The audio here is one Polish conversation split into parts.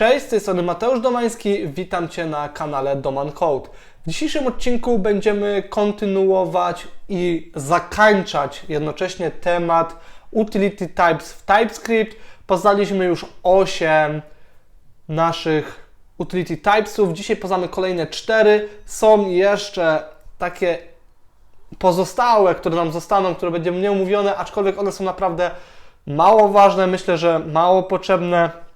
Cześć, z tej strony Mateusz Domański, witam Cię na kanale Doman Code. W dzisiejszym odcinku będziemy kontynuować i zakończać jednocześnie temat Utility Types w TypeScript. Poznaliśmy już 8 naszych Utility Typesów, dzisiaj poznamy kolejne 4. Są jeszcze takie pozostałe, które nam zostaną, które będą nieomówione, aczkolwiek one są naprawdę mało ważne, myślę, że mało potrzebne.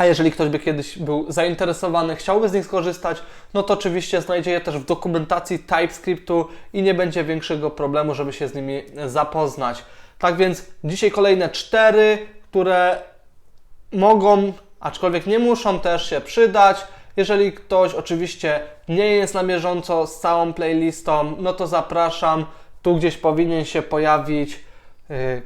A jeżeli ktoś by kiedyś był zainteresowany, chciałby z nich skorzystać, no to oczywiście znajdzie je też w dokumentacji TypeScriptu i nie będzie większego problemu, żeby się z nimi zapoznać. Tak więc dzisiaj kolejne cztery, które mogą, aczkolwiek nie muszą też się przydać. Jeżeli ktoś oczywiście nie jest na bieżąco z całą playlistą, no to zapraszam. Tu gdzieś powinien się pojawić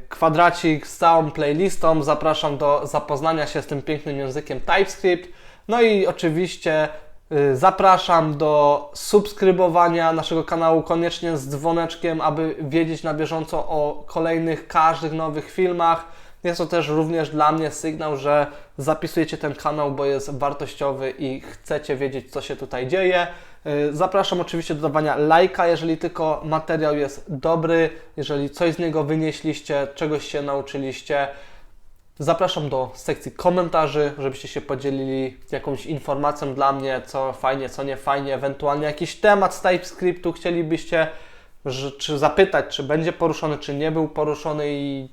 kwadracik z całą playlistą. Zapraszam do zapoznania się z tym pięknym językiem TypeScript. No i oczywiście y, zapraszam do subskrybowania naszego kanału koniecznie z dzwoneczkiem, aby wiedzieć na bieżąco o kolejnych, każdych nowych filmach. Jest to też również dla mnie sygnał, że zapisujecie ten kanał, bo jest wartościowy i chcecie wiedzieć, co się tutaj dzieje. Y, Zapraszam oczywiście do dawania lajka, jeżeli tylko materiał jest dobry, jeżeli coś z niego wynieśliście, czegoś się nauczyliście. Zapraszam do sekcji komentarzy, żebyście się podzielili jakąś informacją dla mnie, co fajnie, co nie fajnie, ewentualnie jakiś temat z TypeScriptu chcielibyście że, czy zapytać, czy będzie poruszony, czy nie był poruszony i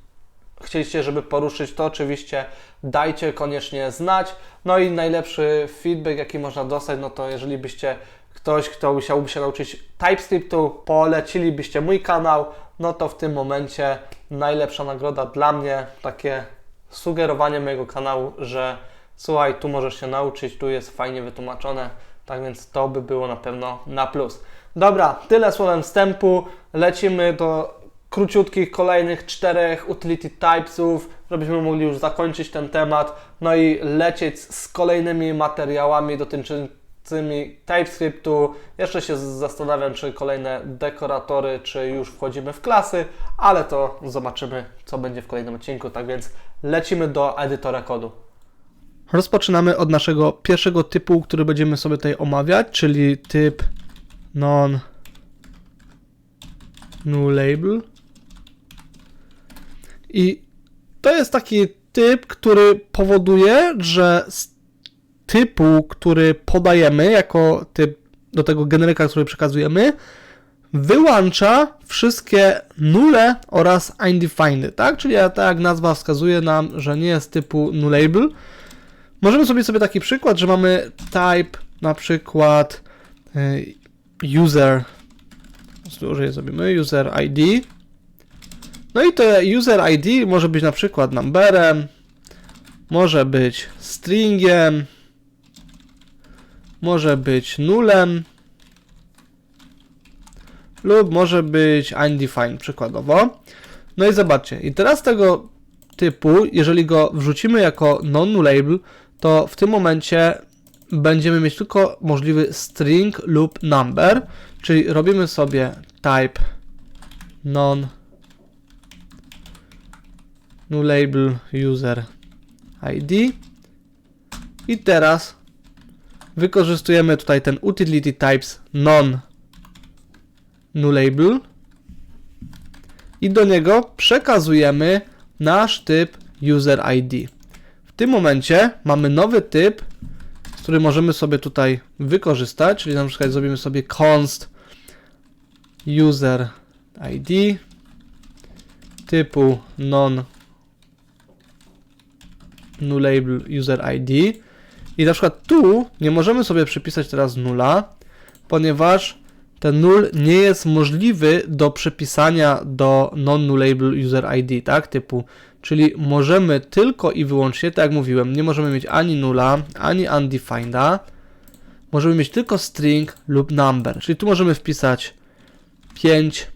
chcieliście, żeby poruszyć, to oczywiście dajcie koniecznie znać. No i najlepszy feedback, jaki można dostać, no to jeżeli byście ktoś, kto chciałby się nauczyć TypeScriptu, polecilibyście mój kanał, no to w tym momencie najlepsza nagroda dla mnie, takie sugerowanie mojego kanału, że słuchaj, tu możesz się nauczyć, tu jest fajnie wytłumaczone, tak więc to by było na pewno na plus. Dobra, tyle słowem wstępu, lecimy do króciutkich kolejnych czterech utility typesów, żebyśmy mogli już zakończyć ten temat, no i lecieć z kolejnymi materiałami dotyczącymi TypeScriptu. Jeszcze się zastanawiam, czy kolejne dekoratory, czy już wchodzimy w klasy, ale to zobaczymy, co będzie w kolejnym odcinku. Tak więc lecimy do edytora kodu. Rozpoczynamy od naszego pierwszego typu, który będziemy sobie tutaj omawiać, czyli typ non new label. I to jest taki typ, który powoduje, że z typu, który podajemy jako typ do tego generyka, który przekazujemy, wyłącza wszystkie nule oraz undefined, tak? Czyli tak jak nazwa wskazuje nam, że nie jest typu nullable. Możemy sobie sobie taki przykład, że mamy type na przykład y, user, użyję sobie my, user ID, no i to user ID może być na przykład numberem, może być stringiem, może być nulem lub może być undefined przykładowo. No i zobaczcie, i teraz tego typu, jeżeli go wrzucimy jako non-nullable, to w tym momencie będziemy mieć tylko możliwy string lub number, czyli robimy sobie type non new label user ID i teraz wykorzystujemy tutaj ten utility types non new label. I do niego przekazujemy nasz typ user ID. W tym momencie mamy nowy typ, który możemy sobie tutaj wykorzystać, czyli na przykład zrobimy sobie const user ID typu non nullable user ID i na przykład tu nie możemy sobie przypisać teraz nula, ponieważ ten null nie jest możliwy do przepisania do non-nullable user ID, tak, typu, czyli możemy tylko i wyłącznie, tak jak mówiłem, nie możemy mieć ani nula, ani undefineda, możemy mieć tylko string lub number, czyli tu możemy wpisać 5,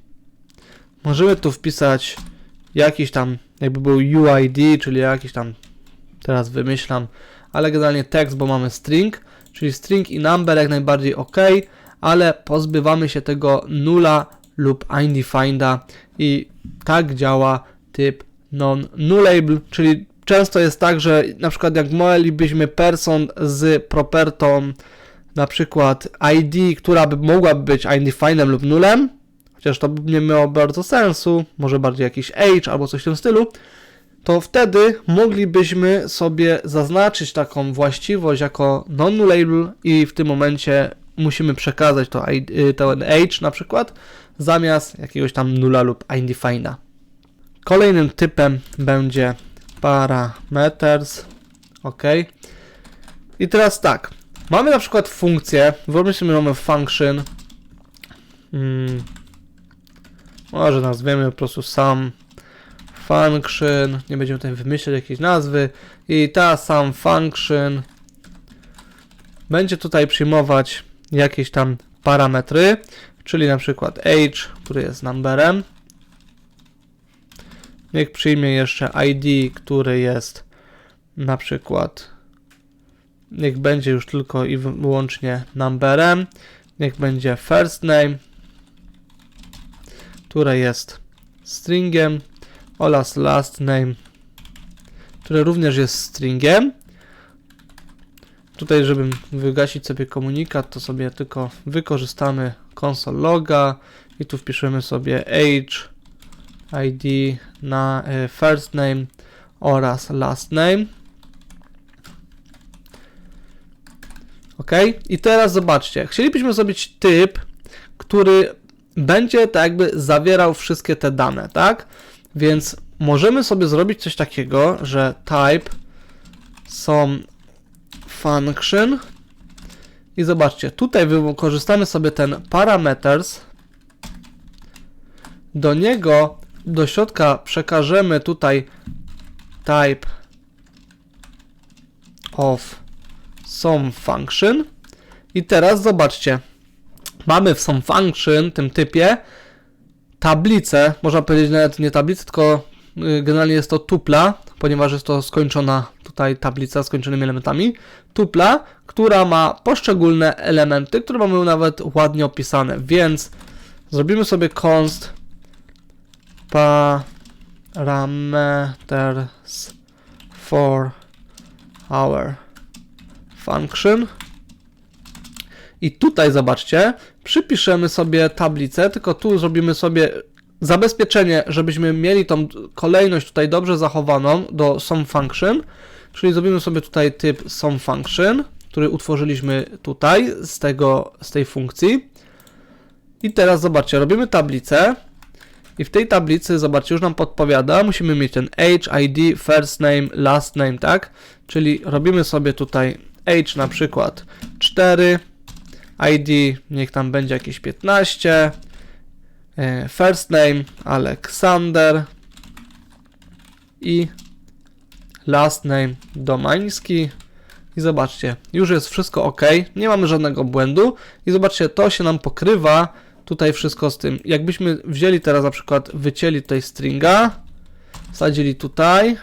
możemy tu wpisać jakiś tam, jakby był UID, czyli jakiś tam teraz wymyślam, ale generalnie tekst, bo mamy string, czyli string i number jak najbardziej ok, ale pozbywamy się tego nula lub undefineda i tak działa typ non-nullable, czyli często jest tak, że na przykład jak mielibyśmy person z propertą na przykład ID, która by mogła być ID finem lub nulem, chociaż to by nie miało bardzo sensu, może bardziej jakiś age albo coś w tym stylu, to wtedy moglibyśmy sobie zaznaczyć taką właściwość jako non-nullable i w tym momencie musimy przekazać to, y, ten age na przykład zamiast jakiegoś tam nula lub undefineda. Kolejnym typem będzie parameters. OK. I teraz tak. Mamy na przykład funkcję. Wyobraźmy sobie, mamy function. Hmm. Może nazwiemy po prostu sam function. Nie będziemy tutaj wymyślać jakiejś nazwy. I ta sam function będzie tutaj przyjmować jakieś tam parametry, czyli na przykład age, który jest numberem. Niech przyjmie jeszcze ID, który jest na przykład niech będzie już tylko i wyłącznie numberem. Niech będzie first name, które jest stringiem oraz last name, które również jest stringiem. Tutaj, żeby wygasić sobie komunikat, to sobie tylko wykorzystamy console loga i tu wpiszemy sobie age, id na e, first name oraz last name. Ok, i teraz zobaczcie, chcielibyśmy zrobić typ, który będzie tak jakby zawierał wszystkie te dane, tak? Więc możemy sobie zrobić coś takiego, że type są function i zobaczcie, tutaj wykorzystamy sobie ten parameters, do niego, do środka przekażemy tutaj type of some function. I teraz zobaczcie, mamy w some function, tym typie, tablicę, można powiedzieć nawet nie tablicę, tylko y, generalnie jest to tupla, ponieważ jest to skończona tutaj tablica z skończonymi elementami, tupla, która ma poszczególne elementy, które mamy nawet ładnie opisane, więc zrobimy sobie const parameters for our function. I tutaj zobaczcie, przypiszemy sobie tablicę, tylko tu zrobimy sobie zabezpieczenie, żebyśmy mieli tą kolejność tutaj dobrze zachowaną do SOMFunction, czyli zrobimy sobie tutaj typ SOMFunction, który utworzyliśmy tutaj z, tego, z tej funkcji. I teraz zobaczcie, robimy tablicę i w tej tablicy, zobaczcie, już nam podpowiada, musimy mieć ten age, id, first name, last name, tak? Czyli robimy sobie tutaj age na przykład 4, id niech tam będzie jakieś 15, E, first name Aleksander i last name Domański. I zobaczcie, już jest wszystko ok, nie mamy żadnego błędu. I zobaczcie, to się nam pokrywa tutaj wszystko z tym. Jakbyśmy wzięli teraz na przykład, wycięli tutaj stringa, wsadzili tutaj,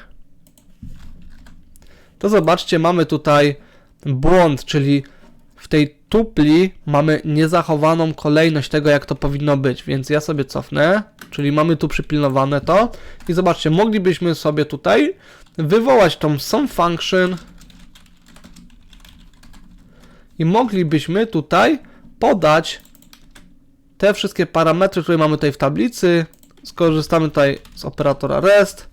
to zobaczcie, mamy tutaj błąd, czyli w tej tupli mamy niezachowaną kolejność tego, jak to powinno być, więc ja sobie cofnę, czyli mamy tu przypilnowane to. I zobaczcie, moglibyśmy sobie tutaj wywołać tą some function. I moglibyśmy tutaj podać te wszystkie parametry, które mamy tutaj w tablicy, skorzystamy tutaj z operatora REST.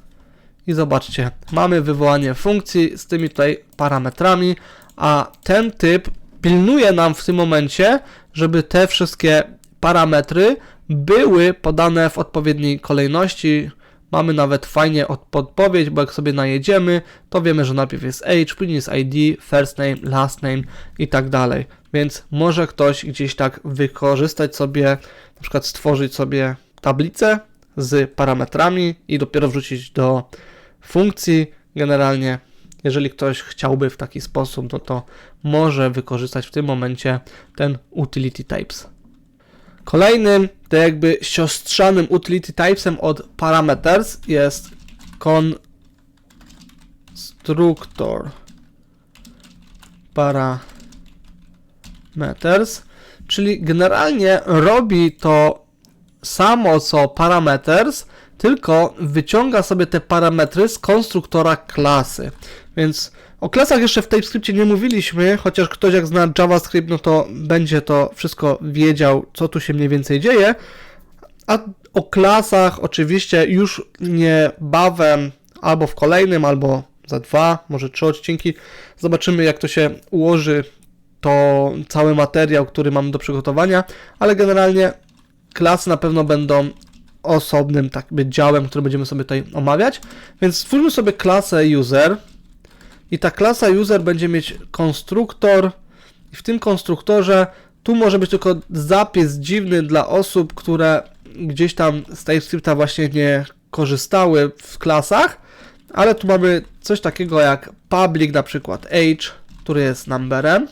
I zobaczcie, mamy wywołanie funkcji z tymi tutaj parametrami, a ten typ pilnuje nam w tym momencie, żeby te wszystkie parametry były podane w odpowiedniej kolejności. Mamy nawet fajnie podpowiedź, bo jak sobie najedziemy, to wiemy, że najpierw jest age, później jest ID, first name, last name i tak dalej. Więc może ktoś gdzieś tak wykorzystać sobie, na przykład stworzyć sobie tablicę z parametrami i dopiero wrzucić do funkcji. Generalnie jeżeli ktoś chciałby w taki sposób, no to może wykorzystać w tym momencie ten utility types. Kolejnym, tak jakby siostrzanym utility typesem od parameters jest constructor parameters, czyli generalnie robi to samo co parameters, tylko wyciąga sobie te parametry z konstruktora klasy. Więc o klasach jeszcze w TypeScriptie nie mówiliśmy, chociaż ktoś jak zna JavaScript, no to będzie to wszystko wiedział, co tu się mniej więcej dzieje. A o klasach oczywiście już niebawem, albo w kolejnym, albo za dwa, może trzy odcinki, zobaczymy jak to się ułoży, to cały materiał, który mamy do przygotowania, ale generalnie klasy na pewno będą osobnym tak by działem, który będziemy sobie tutaj omawiać. Więc stwórzmy sobie klasę user i ta klasa user będzie mieć konstruktor. I w tym konstruktorze tu może być tylko zapis dziwny dla osób, które gdzieś tam z TypeScripta właśnie nie korzystały w klasach, ale tu mamy coś takiego jak public na przykład age, który jest numberem.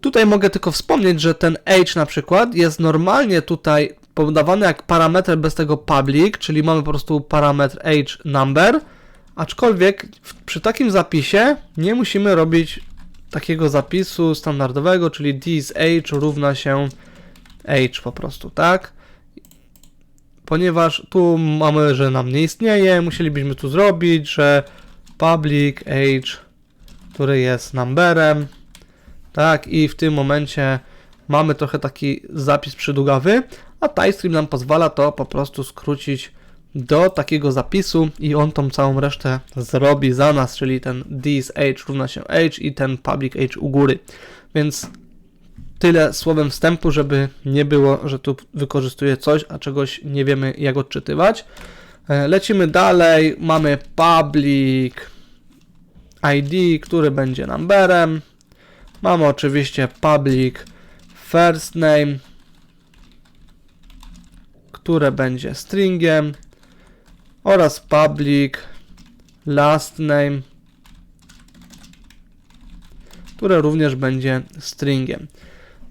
Tutaj mogę tylko wspomnieć, że ten age na przykład jest normalnie tutaj podawany jak parametr bez tego public, czyli mamy po prostu parametr age number, aczkolwiek w, przy takim zapisie nie musimy robić takiego zapisu standardowego, czyli this age równa się age po prostu, tak? Ponieważ tu mamy, że nam nie istnieje, musielibyśmy tu zrobić, że public age, który jest numberem, tak? I w tym momencie mamy trochę taki zapis przydługawy, a TypeScript nam pozwala to po prostu skrócić do takiego zapisu i on tą całą resztę zrobi za nas, czyli ten this age równa się age i ten public age u góry. Więc tyle słowem wstępu, żeby nie było, że tu wykorzystuję coś, a czegoś nie wiemy jak odczytywać. E, lecimy dalej, mamy public ID, który będzie numberem. Mamy oczywiście public first name, które będzie stringiem oraz public last name, które również będzie stringiem.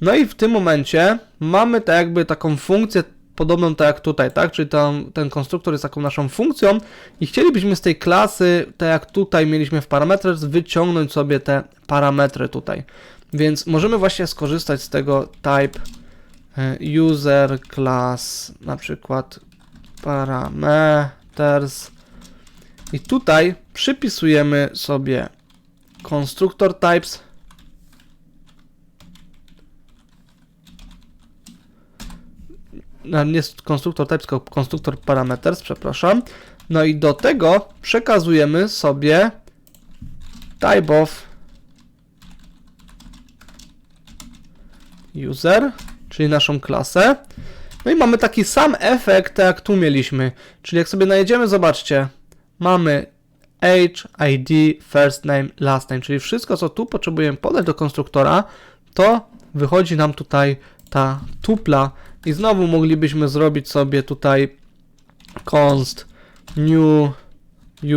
No i w tym momencie mamy tak jakby taką funkcję podobną tak jak tutaj, tak? Czyli tam, ten konstruktor jest taką naszą funkcją i chcielibyśmy z tej klasy, tak jak tutaj mieliśmy w parametrach, wyciągnąć sobie te parametry tutaj. Więc możemy właśnie skorzystać z tego type e, user class, na przykład parameters i tutaj przypisujemy sobie konstruktor types nie konstruktor types, tylko konstruktor parameters, przepraszam. No i do tego przekazujemy sobie type of user, czyli naszą klasę. No i mamy taki sam efekt, jak tu mieliśmy. Czyli jak sobie najedziemy, zobaczcie, mamy age, id, first name, last name, czyli wszystko, co tu potrzebujemy podać do konstruktora, to wychodzi nam tutaj ta tupla. I znowu moglibyśmy zrobić sobie tutaj const new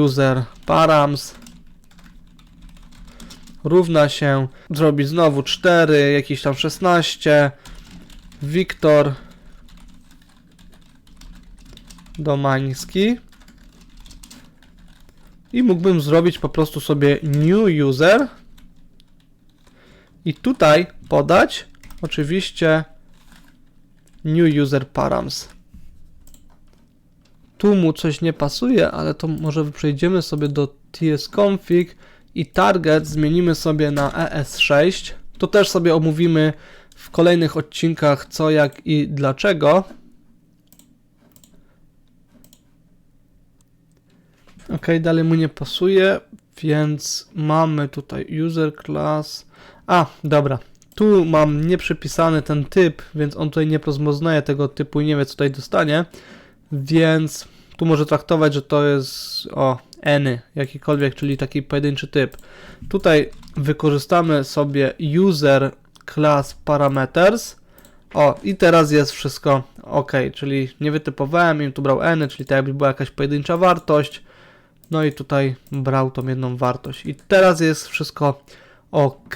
user params. Równa się, zrobić znowu 4, jakiś tam 16, Wiktor Domański i mógłbym zrobić po prostu sobie new user i tutaj podać oczywiście new user params. Tu mu coś nie pasuje, ale to może przejdziemy sobie do tsconfig i target zmienimy sobie na ES6. To też sobie omówimy w kolejnych odcinkach co, jak i dlaczego. Ok, dalej mu nie pasuje, więc mamy tutaj user class. A, dobra. Tu mam nieprzypisany ten typ, więc on tutaj nie rozpoznaje tego typu i nie wie co tutaj dostanie. Więc tu może traktować, że to jest o any, jakikolwiek, czyli taki pojedynczy typ. Tutaj wykorzystamy sobie user class parameters. O, i teraz jest wszystko ok, czyli nie wytypowałem im, tu brał any, czyli tak jakby była jakaś pojedyncza wartość. No i tutaj brał tą jedną wartość. I teraz jest wszystko ok.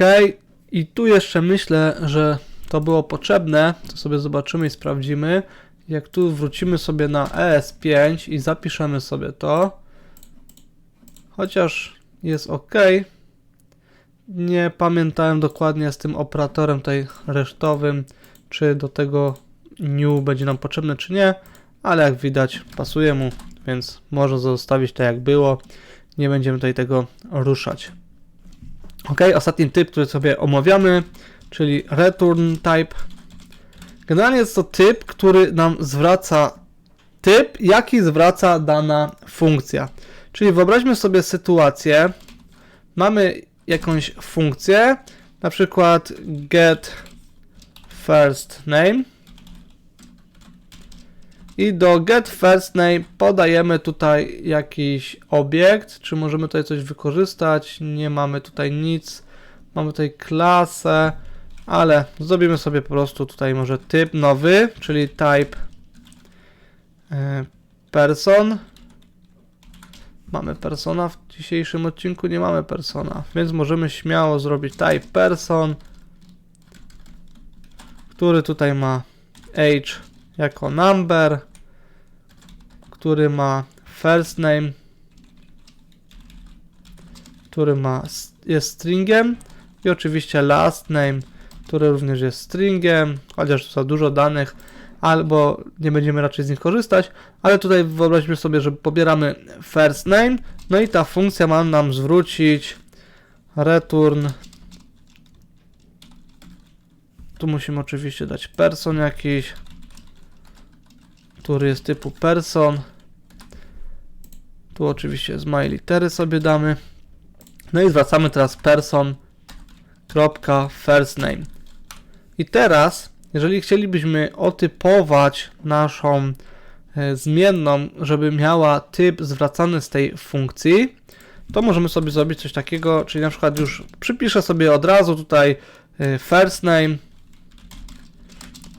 I tu jeszcze myślę, że to było potrzebne. To sobie zobaczymy i sprawdzimy. Jak tu wrócimy sobie na ES5 i zapiszemy sobie to, chociaż jest ok. Nie pamiętałem dokładnie z tym operatorem tutaj resztowym, czy do tego new będzie nam potrzebne, czy nie, ale jak widać pasuje mu, więc można zostawić tak jak było. Nie będziemy tutaj tego ruszać. Ok, ostatni typ, który sobie omawiamy, czyli return type. Generalnie jest to typ, który nam zwraca typ, jaki zwraca dana funkcja. Czyli wyobraźmy sobie sytuację, mamy jakąś funkcję, na przykład get first name i do get first name podajemy tutaj jakiś obiekt, czy możemy tutaj coś wykorzystać, nie mamy tutaj nic, mamy tutaj klasę, ale zrobimy sobie po prostu tutaj może typ nowy, czyli type e, person. Mamy persona w dzisiejszym odcinku, nie mamy persona, więc możemy śmiało zrobić type person, który tutaj ma age jako number, który ma first name, który ma, jest stringiem i oczywiście last name, który również jest stringiem, chociaż to za dużo danych, albo nie będziemy raczej z nich korzystać, ale tutaj wyobraźmy sobie, że pobieramy first name, no i ta funkcja ma nam zwrócić return. Tu musimy oczywiście dać person jakiś, który jest typu person. Tu oczywiście z małej litery sobie damy. No i zwracamy teraz person kropka first name. I teraz, jeżeli chcielibyśmy otypować naszą e, zmienną, żeby miała typ zwracany z tej funkcji, to możemy sobie zrobić coś takiego, czyli na przykład już przypiszę sobie od razu tutaj e, first name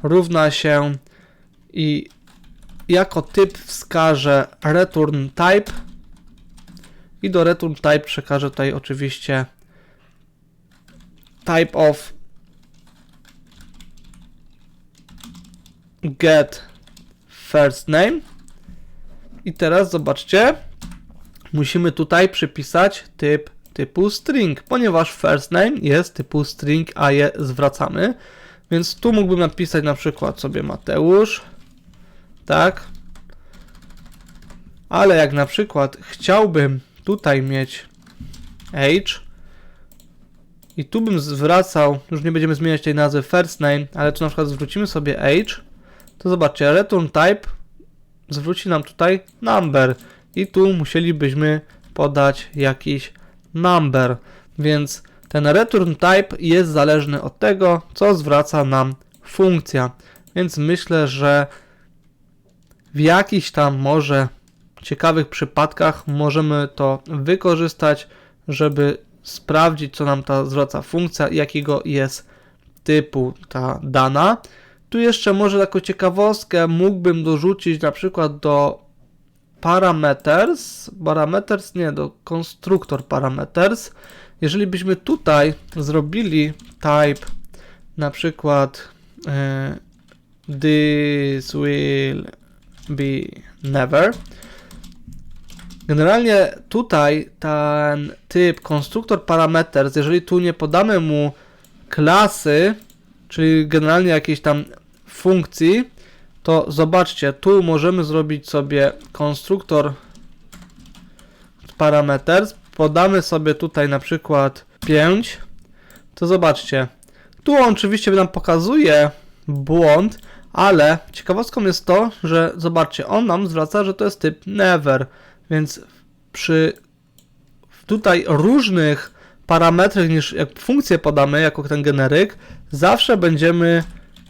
równa się i jako typ wskażę return type i do return type przekażę tutaj oczywiście type of get first name i teraz zobaczcie musimy tutaj przypisać typ typu string, ponieważ first name jest typu string, a je zwracamy. Więc tu mógłbym napisać na przykład sobie Mateusz, tak? Ale jak na przykład chciałbym tutaj mieć age i tu bym zwracał, już nie będziemy zmieniać tej nazwy first name, ale tu na przykład zwrócimy sobie age, to zobaczcie, return type zwróci nam tutaj number i tu musielibyśmy podać jakiś number, więc ten return type jest zależny od tego, co zwraca nam funkcja. Więc myślę, że w jakichś tam może ciekawych przypadkach możemy to wykorzystać, żeby sprawdzić, co nam ta zwraca funkcja, jakiego jest typu ta dana. Tu jeszcze może taką ciekawostkę mógłbym dorzucić na przykład do parameters, parameters? Nie, do konstruktor parameters, jeżeli byśmy tutaj zrobili type na przykład e, this will be never, generalnie tutaj ten typ konstruktor parameters, jeżeli tu nie podamy mu klasy, czyli generalnie jakiejś tam funkcji, to zobaczcie, tu możemy zrobić sobie konstruktor parameters, podamy sobie tutaj na przykład 5, to zobaczcie, tu on oczywiście nam pokazuje błąd, ale ciekawostką jest to, że zobaczcie, on nam zwraca, że to jest typ never, więc przy tutaj różnych parametrach niż jak funkcję podamy jako ten generyk, zawsze będziemy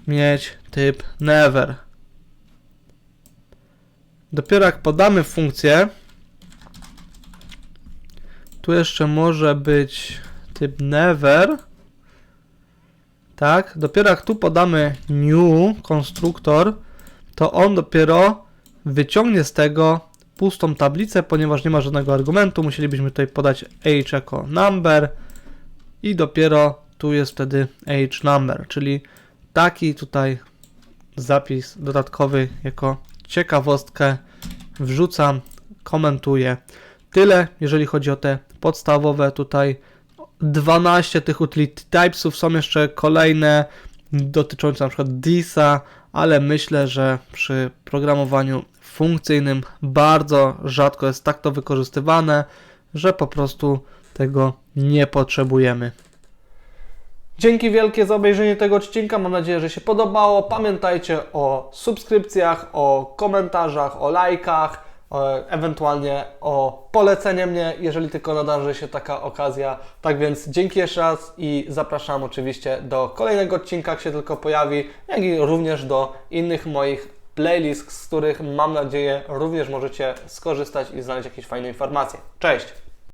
mieć typ never. Dopiero jak podamy funkcję, tu jeszcze może być typ never. Tak, dopiero jak tu podamy new konstruktor, to on dopiero wyciągnie z tego pustą tablicę, ponieważ nie ma żadnego argumentu. Musielibyśmy tutaj podać age jako number i dopiero tu jest wtedy age number, czyli taki tutaj zapis dodatkowy jako ciekawostkę wrzucam, komentuję. Tyle, jeżeli chodzi o te podstawowe tutaj 12 tych utility typesów, są jeszcze kolejne dotyczące przykład DISa ale myślę, że przy programowaniu funkcyjnym bardzo rzadko jest tak to wykorzystywane, że po prostu tego nie potrzebujemy. Dzięki wielkie za obejrzenie tego odcinka. Mam nadzieję, że się podobało. Pamiętajcie o subskrypcjach, o komentarzach, o lajkach, ewentualnie o polecenie mnie, jeżeli tylko nadarzy się taka okazja. Tak więc dzięki jeszcze raz i zapraszam oczywiście do kolejnego odcinka, jak się tylko pojawi, jak i również do innych moich playlist, z których mam nadzieję również możecie skorzystać i znaleźć jakieś fajne informacje. Cześć!